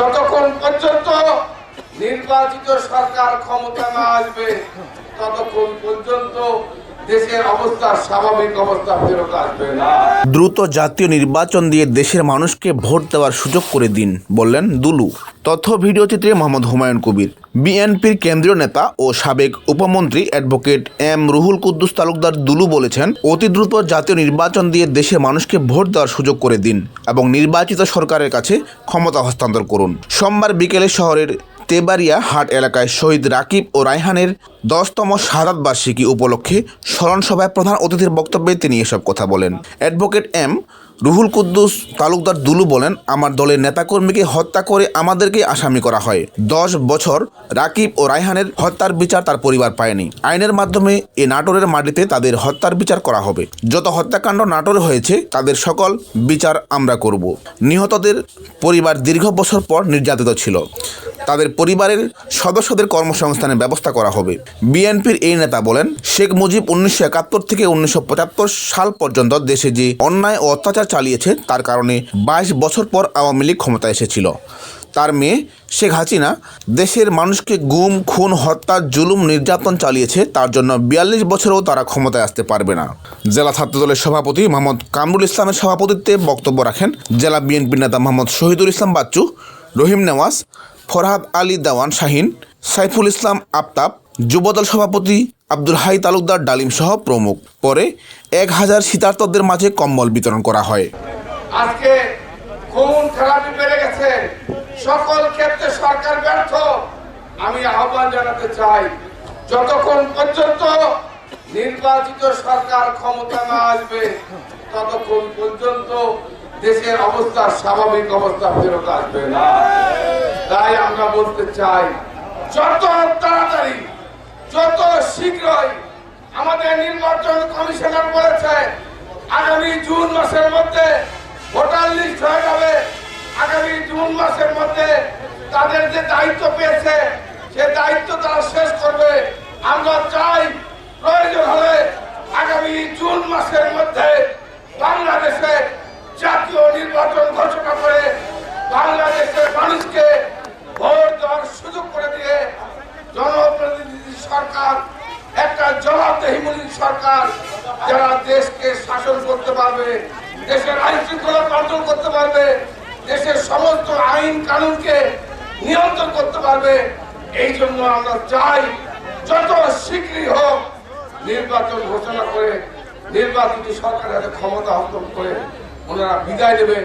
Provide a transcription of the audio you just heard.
যতক্ষণ পর্যন্ত নির্বাচিত সরকার ক্ষমতা না আসবে ততক্ষণ পর্যন্ত দ্রুত জাতীয় নির্বাচন দিয়ে দেশের মানুষকে ভোট দেওয়ার সুযোগ করে দিন, বললেন দুলু। তথ্য ভিডিও চিত্রে মোহাম্মদ হুমায়ুন কবির। বিএনপির কেন্দ্রীয় নেতা ও সাবেক উপমন্ত্রী অ্যাডভোকেট এম রুহুল কুদ্দুস তালুকদার দুলু বলেছেন, অতি দ্রুত জাতীয় নির্বাচন দিয়ে দেশের মানুষকে ভোট দেওয়ার সুযোগ করে দিন এবং নির্বাচিত সরকারের কাছে ক্ষমতা হস্তান্তর করুন। সোমবার বিকেলে শহরের তেবারিয়া হাট এলাকায় শহীদ রাকিব ও রায়হানের দশতম শাহাদ বার্ষিকী উপলক্ষে স্মরণ সভায় প্রধান অতিথির বক্তব্যে তিনি এসব কথা বলেন। অ্যাডভোকেট এম রুহুল কুদ্দুস তালুকদার দুলু বলেন, আমার দলের নেতাকর্মীকে হত্যা করে আমাদেরকে আসামি করা হয়। দশ বছর রাকিব ও রায়হানের হত্যার বিচার তার পরিবার পায়নি। আইনের মাধ্যমে এ নাটোরের মাটিতে তাদের হত্যার বিচার করা হবে। যত হত্যাকাণ্ড নাটোরে হয়েছে, তাদের সকল বিচার আমরা করব। নিহতদের পরিবার দীর্ঘ বছর পর নির্যাতিত ছিল। তাদের পরিবারের সদস্যদের কর্মসংস্থানের ব্যবস্থা করা হবে। বিএনপির এই নেতা বলেন, শেখ মুজিব উনিশশো একাত্তর থেকে উনিশশো পঁচাত্তর সাল পর্যন্ত দেশে যে অন্যায় ও অত্যাচার চালিয়েছে, তার কারণে বাইশ বছর পর আওয়ামী লীগ ক্ষমতা এসেছিল। তার মেয়ে শেখ হাসিনা দেশের মানুষকে গুম, খুন, হত্যা, জুলুম, নির্যাতন চালিয়েছে, তার জন্য বিয়াল্লিশ বছরেও তারা ক্ষমতায় আসতে পারবে না। জেলা ছাত্রদলের সভাপতি মোহাম্মদ কামরুল ইসলামের সভাপতিত্বে বক্তব্য রাখেন জেলা বিএনপির নেতা মোহাম্মদ শহীদুল ইসলাম বাচ্চু, রহিম নেওয়াজ ফরহাদ আলী দেওয়ান শাহিন, সাইফুল ইসলাম আফতাব, যুবদল সভাপতি আব্দুল হাই তালুকদার ডালিম সহ প্রমুখ। পরে এক হাজার শীতার্তদের মাঝে কম্বল বিতরণ করা হয়। আজকে খুন খারাপি বেড়ে গেছে। সকল ক্ষেত্রে সরকার ব্যর্থ। আমি আহ্বান জানাতে চাই, যতক্ষণ পর্যন্ত নির্বাচিত সরকার ক্ষমতা না আসবে, ততক্ষণ পর্যন্ত দেশের অবস্থা স্বাভাবিক অবস্থা ফেরত আসবে না। তাই আমরা বলতে চাই, যত তাড়াতাড়ি, যত শীঘ্রই আমাদের নির্বাচন কমিশনার বলেছে, আগামী জুন মাসের মধ্যে ভোটার লিস্ট হয়ে যাবে। আগামী জুন মাসের মধ্যে তাদের যে দায়িত্ব পেয়েছে, সে দায়িত্ব তারা শেষ করবে আমরা চাই প্রয়োজন হলে আগামী জুন মাসের মধ্যে বাংলাদেশে জাতীয় নির্বাচন ঘোষণা করে বাংলাদেশের মানুষকে ভোট দেওয়ার সুযোগ করে দিয়ে জনপ্রতিনিধি সরকার একটা জবাবদেহিমূলক সরকার যারা দেশকে শাসন করতে পারবে, দেশের আইন শৃঙ্খলা কন্ট্রোল করতে পারবে, দেশের সমস্ত আইন কানুনকে নিয়ন্ত্রণ করতে পারবে, এই জন্য আমরা চাই যত শীঘ্রই হোক নির্বাচন ঘোষণা করে নির্বাচিত সরকারের ক্ষমতা হস্তান্তর করে, ওনারা বিদায় দেবেন